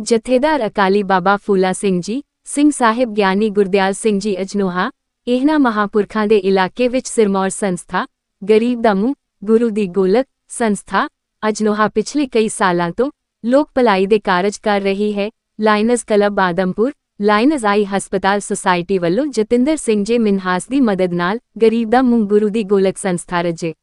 ਜਥੇਦਾਰ ਅਕਾਲੀ ਬਾਬਾ ਫੂਲਾ ਸਿੰਘ ਜੀ, ਸਿੰਘ ਸਾਹਿਬ ਗਿਆਨੀ ਗੁਰਦਿਆਲ ਸਿੰਘ ਜੀ ਅਜਨੋਹਾ, ਇਹਨਾਂ ਮਹਾਪੁਰਖਾਂ ਦੇ ਇਲਾਕੇ ਵਿੱਚ ਸਿਰਮੌਰ ਸੰਸਥਾ, ਗਰੀਬ ਦਾ ਮੂੰਹ, ਗੁਰੂ ਦੀ ਗੋਲਕ ਸੰਸਥਾ, ਅਜਨੋਹਾ ਪਿਛਲੇ ਕਈ ਸਾਲਾਂ ਤੋਂ ਲੋਕ ਭਲਾਈ ਦੇ ਕਾਰਜ ਕਰ ਰਹੀ ਹੈ। Lions club Adampur Lions eye ਹਸਪਤਾਲ ਸੁਸਾਇਟੀ ਵੱਲੋਂ ਜਤਿੰਦਰ ਸਿੰਘ ਜੀ ਮਿਨਹਾਸ ਦੀ ਮਦਦ ਨਾਲ ਗਰੀਬ ਦਾ ਮੂੰਹ, ਗੁਰੂ ਦੀ ਗੋਲਕ ਸੰਸਥਾ ਰਜੇ।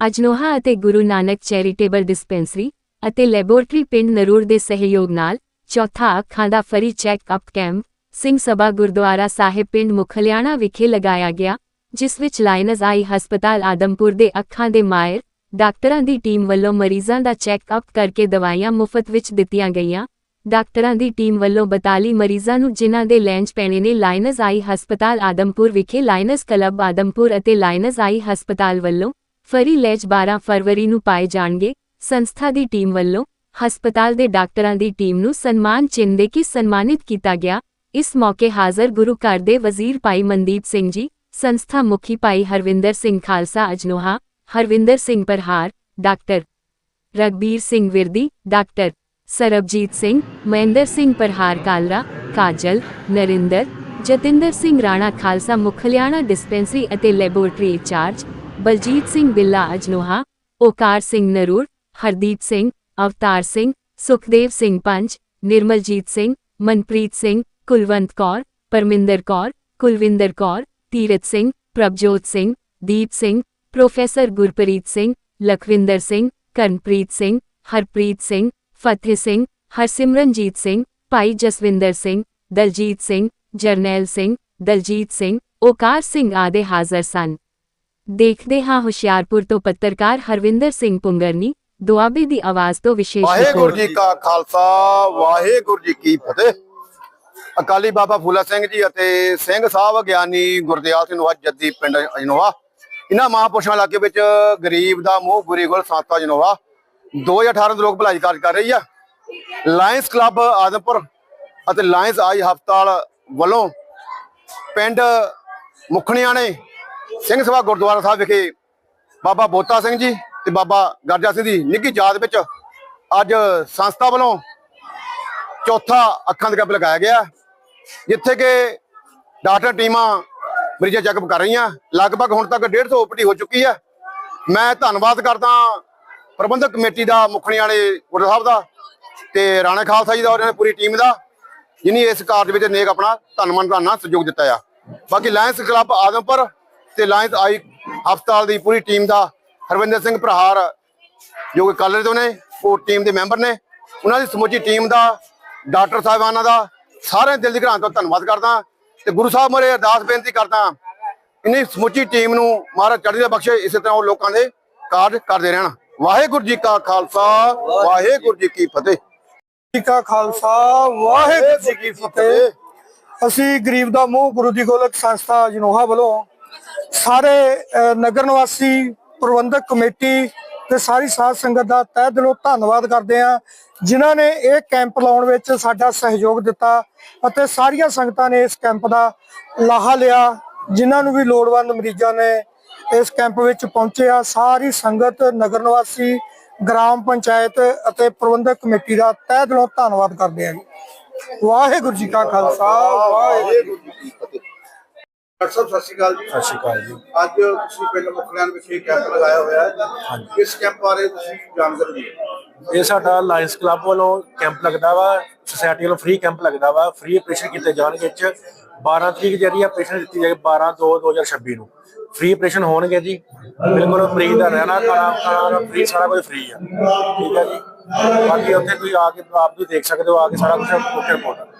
ਅਜਨੋਹਾ ਅਤੇ ਗੁਰੂ ਨਾਨਕ ਚੈਰੀਟੇਬਲ ਡਿਸਪੈਂਸਰੀ ਅਤੇ ਲੈਬੋਰਟਰੀ ਪਿੰਡ ਨਰੂਰ ਦੇ ਸਹਿਯੋਗ ਨਾਲ ਚੌਥਾ ਅੱਖਾਂ ਦਾ free check up camp, Singh Sabha Gurdwara Sahib ਪਿੰਡ ਮੁਖਲਿਆਣਾ ਵਿਖੇ ਲਗਾਇਆ ਗਿਆ, ਜਿਸ ਵਿੱਚ ਲਾਇਨਸ ਆਈ ਹਸਪਤਾਲ ਆਦਮਪੁਰ ਦੇ ਅੱਖਾਂ ਦੇ ਮਾਇਰ ਡਾਕਟਰਾਂ ਦੀ ਟੀਮ ਵੱਲੋਂ ਮਰੀਜ਼ਾਂ ਦਾ ਚੈੱਕ-ਅਪ ਕਰਕੇ ਦਵਾਈਆਂ ਮੁਫਤ ਵਿੱਚ ਦਿੱਤੀਆਂ ਗਈਆਂ। ਡਾਕਟਰਾਂ ਦੀ ਟੀਮ ਵੱਲੋਂ 42 ਮਰੀਜ਼ਾਂ ਨੂੰ ਜਿਨ੍ਹਾਂ ਦੇ ਲੈਂਜ ਪੈਣੇ ਨੇ ਲਾਇਨਸ ਆਈ ਹਸਪਤਾਲ ਆਦਮਪੁਰ ਵਿਖੇ ਲਾਇਨਸ ਕਲੱਬ ਆਦਮਪੁਰ ਅਤੇ ਲਾਇਨਸ ਆਈ ਹਸਪਤਾਲ ਵੱਲੋਂ ਫਰੀ ਲੈਂਜ 12 ਫਰਵਰੀ ਨੂੰ ਪਾਏ ਜਾਣਗੇ, ਸੰਸਥਾ ਦੀ ਟੀਮ ਵੱਲੋਂ ਹਸਪਤਾਲ ਦੇ ਡਾਕਟਰਾਂ ਦੀ ਟੀਮ ਨੂੰ ਸਨਮਾਨ ਚਿੰਨ੍ਹ ਦੇ ਕੇ ਸਨਮਾਨਿਤ ਕੀਤਾ ਗਿਆ। ਇਸ ਮੌਕੇ ਹਾਜ਼ਰ ਗੁਰੂ ਘਰ ਦੇ ਵਜ਼ੀਰ ਭਾਈ ਮਨਦੀਪ ਸਿੰਘ ਜੀ, ਸੰਸਥਾ ਮੁਖੀ Bhai Harvinder Singh Khalsa Ajnoha, Harvinder Singh Parhar, doctor Ragbir Singh Virdi, doctor Sarabjit Singh, Mahinder Singh Parhar Kalra, Kajal, Narinder, Jatinder Singh Rana Khalsa Mukhliana dispensary ਅਤੇ laboratory in charge, Baljit Singh Billa Ajnoha, Onkar Singh Narur, Hardeep Singh Avtar Singh Sukhdev Singh panch Nirmaljit Singh Manpreet Singh Kulwant Kaur Parminder Kaur Kulwinder Kaur Tirath Singh Prabhjot Singh Deep Singh professor Gurpreet Singh Lakhwinder Singh Karanpreet Singh Harpreet Singh Fateh Singh Harsimranjit Singh ਭਾਈ ਜਸਵਿੰਦਰ ਸਿੰਘ ਦਲਜੀਤ ਸਿੰਘ ਜਰਨੈਲ ਸਿੰਘ ਦਲਜੀਤ ਸਿੰਘ ਓਕਾਰ ਸਿੰਘ ਆਦਿ ਹਾਜ਼ਰ ਸਨ ਦੇਖਦੇ ਹਾਂ ਹੁਸ਼ਿਆਰਪੁਰ ਤੋਂ ਪੱਤਰਕਾਰ ਹਰਵਿੰਦਰ ਸਿੰਘ ਪੁੰਗਰਨੀ ਦੁਆਬੇ ਦੀ ਆਵਾਜ਼ ਤੋਂ ਵਿਸ਼ੇਸ਼ ਵਾਹਿਗੁਰੂ ਜੀ ਕਾ ਖਾਲਸਾ ਵਾਹਿਗੁਰੂ ਜੀ ਕੀ ਫਤਿਹ। ਅਕਾਲੀ ਬਾਬਾ ਫੂਲਾ ਸਿੰਘ ਜੀ ਅਤੇ ਸਿੰਘ ਸਾਹਿਬ ਗਿਆਨੀ ਗੁਰਦਿਆਲ ਸਿੰਘ ਨਵਾਜ ਜੱਦੀ ਪਿੰਡ ਅਜਨੋਵਾ ਇਹਨਾਂ ਮਹਾਂਪੁਰਸ਼ਾਂ ਇਲਾਕੇ ਵਿੱਚ ਗਰੀਬ ਦਾ ਮੋਹ ਬੁਰੀ ਗੁਲ ਸੰਸਥਾ ਅਜਨੋਵਾ 2018 ਦੇ ਲੋਕ ਭਲਾਈ ਕਾਰਜ ਕਰ ਰਹੀ ਆ। ਲਾਇਨਸ ਕਲੱਬ ਆਦਮਪੁਰ ਅਤੇ ਲਾਇਨਸ ਆਈ ਹਸਪਤਾਲ ਵੱਲੋਂ ਪਿੰਡ ਮੁਖਣੀਆਂ ਨੇ ਸਿੰਘ ਸਭਾ ਗੁਰਦੁਆਰਾ ਸਾਹਿਬ ਵਿਖੇ ਬਾਬਾ ਬੋਤਾ ਸਿੰਘ ਜੀ ਤੇ ਬਾਬਾ ਗਰਜਾ ਸਿੰਘ ਦੀ ਨਿੱਘੀ ਯਾਦ ਵਿੱਚ ਅੱਜ ਸੰਸਥਾ ਵੱਲੋਂ ਚੌਥਾ ਅੱਖਾਂ ਦਾ ਕੈਂਪ ਲਗਾਇਆ ਗਿਆ। ਜਿੱਥੇ ਕਿ ਡਾਕਟਰ ਟੀਮਾਂ ਮਰੀਜ਼ਾਂ ਚੈੱਕਅਪ ਕਰ ਰਹੀਆਂ। ਲਗਭਗ ਹੁਣ ਤੱਕ 150 ਓਪੀਡੀ ਹੋ ਚੁੱਕੀ ਹੈ। ਮੈਂ ਧੰਨਵਾਦ ਕਰਦਾ ਪ੍ਰਬੰਧਕ ਕਮੇਟੀ ਦਾ, ਮੁਖਣੀ ਵਾਲੇ ਗੁਰਦੁਆਰਾ ਸਾਹਿਬ ਦਾ ਤੇ ਰਾਣਾ ਖਾਲਸਾ ਜੀ ਦਾ ਉਹਨਾਂ ਨੇ ਪੂਰੀ ਟੀਮ ਦਾ, ਜਿਨੀ ਇਸ ਕਾਰਜ ਵਿੱਚ ਨੇਕ ਆਪਣਾ ਧੰਨਵਾਦ ਦਾ ਨਾਲ ਸਹਿਯੋਗ ਦਿੱਤਾ ਆ। ਬਾਕੀ ਲਾਇੰਸ ਕਲੱਬ ਆਦਮਪੁਰ ਤੇ ਲਾਇੰਸ ਆਈ ਹਸਪਤਾਲ ਦੀ ਪੂਰੀ ਟੀਮ ਦਾ ਹਰਵਿੰਦਰ ਸਿੰਘ ਪ੍ਰਹਾਰ ਜੋ ਕਿ ਕਾਲਜ ਤੋਂ ਨੇ ਉਹ ਟੀਮ ਦੇ ਮੈਂਬਰ ਨੇ। ਉਹਨਾਂ ਦੀ ਸਮੁੱਚੀ ਟੀਮ ਦਾ ਡਾਕਟਰ ਸਾਹਿਬਾਨਾਂ ਦਾ ਸਾਰੇ ਦਿਲ ਦੀ ਗਰਾਂ ਤੋਂ ਧੰਨਵਾਦ ਕਰਦਾ। ਤੇ ਗੁਰੂ ਸਾਹਿਬ ਮੋਰੇ ਅਰਦਾਸ ਬੇਨਤੀ ਕਰਦਾ। ਇੰਨੀ ਸਮੁੱਚੀ ਟੀਮ ਨੂੰ ਮਹਾਰਾਜ ਚੜ੍ਹਦੀ ਦਾ ਬਖਸ਼ੇ ਇਸੇ ਤਰ੍ਹਾਂ ਉਹ ਲੋਕਾਂ ਦੇ ਕਾਰਜ ਕਰਦੇ ਰਹਿਣ। ਵਾਹਿਗੁਰੂ ਜੀ ਕਾ ਖਾਲਸਾ ਵਾਹਿਗੁਰੂ ਜੀ ਕੀ ਫਤਿਹ। ਜੀ ਕਾ ਖਾਲਸਾ ਵਾਹਿਗੁਰੂ ਜੀ ਕੀ ਫਤਿਹ। ਅਸੀਂ ਗਰੀਬ ਦਾ ਮੂੰਹ ਗੁਰੂ ਦੀ ਗੋਲਕ ਸੰਸਥਾ ਜਨੋਹਾ ਵੱਲੋਂ ਸਾਰੇ ਨਗਰ ਨਿਵਾਸੀ ਪ੍ਰਬੰਧਕ ਕਮੇਟੀ ਤੇ ਸਾਰੀ ਸਾਧ ਸੰਗਤ ਦਾ ਤਹਿ ਦਿਲੋਂ ਧੰਨਵਾਦ ਕਰਦੇ ਹਾਂ, ਜਿਨ੍ਹਾਂ ਨੇ ਇਹ ਕੈਂਪ ਲਾਉਣ ਵਿੱਚ ਸਾਡਾ ਸਹਿਯੋਗ ਦਿੱਤਾ ਅਤੇ ਸਾਰੀਆਂ ਸੰਗਤਾਂ ਨੇ ਇਸ ਕੈਂਪ ਦਾ ਲਾਹਾ ਲਿਆ, ਜਿਨ੍ਹਾਂ ਨੂੰ ਵੀ ਲੋੜਵੰਦ ਮਰੀਜ਼ਾਂ ਨੇ ਇਸ ਕੈਂਪ ਵਿੱਚ ਪਹੁੰਚਿਆ। ਸਾਰੀ ਸੰਗਤ, ਨਗਰ ਨਿਵਾਸੀ, ਗ੍ਰਾਮ ਪੰਚਾਇਤ ਅਤੇ ਪ੍ਰਬੰਧਕ ਕਮੇਟੀ ਦਾ ਤਹਿ ਦਿਲੋਂ ਧੰਨਵਾਦ ਕਰਦੇ ਹਾਂ ਜੀ। ਵਾਹਿਗੁਰੂ ਜੀ ਕਾ ਖਾਲਸਾ, ਵਾਹਿਗੁਰੂ ਜੀ ਡਾਕਟਰ ਸਾਹਿਬ ਸਤਿ ਸ਼੍ਰੀ ਅਕਾਲ ਜੀ। ਸਤਿ ਸ਼੍ਰੀ ਅਕਾਲ ਜੀ। ਅੱਜ ਤੁਸੀਂ ਪਿੰਡ ਮੁਖਲਿਆਣ ਵਿਖੇ ਕੈਂਪ ਲਗਾਇਆ ਹੋਇਆ ਹੈ। ਇਸ ਕੈਂਪ ਬਾਰੇ ਤੁਸੀਂ ਜਾਣਕਾਰੀ ਦਿਓ। ਇਹ ਸਾਡਾ ਲਾਇਨਸ ਕਲੱਬ ਵੱਲੋਂ ਕੈਂਪ ਲੱਗਦਾ ਵਾ ਸੁਸਾਇਟੀ ਵੱਲੋਂ ਫ੍ਰੀ ਕੈਂਪ ਲੱਗਦਾ ਵਾ ਫ੍ਰੀ ਆਪਰੇਸ਼ਨ ਕੀਤੇ ਜਾਣਗੇ 'ਚ 12 ਤਰੀਕ ਜਿਹੜੀ ਆਪਰੇਸ਼ਨ ਦਿੱਤੀ ਜਾਏਗੀ 12 2 2026 ਨੂੰ। ਫ੍ਰੀ ਆਪਰੇਸ਼ਨ ਹੋਣਗੇ ਜੀ। ਬਿਲਕੁਲ ਫ੍ਰੀ ਦਾ ਰਹਿਣਾ ਖਾਣਾ ਖਾਣਾ ਫ੍ਰੀ ਸਾਰਾ ਕੁਝ ਫ੍ਰੀ ਆ। ਠੀਕ ਹੈ ਜੀ। ਬਾਕੀ ਉੱਥੇ ਤੁਸੀਂ ਆ ਕੇ ਆਪ ਵੀ ਦੇਖ ਸਕਦੇ ਹੋ ਆ ਕੇ ਸਾਰਾ ਕੁਝ ਰਿਪੋਰਟ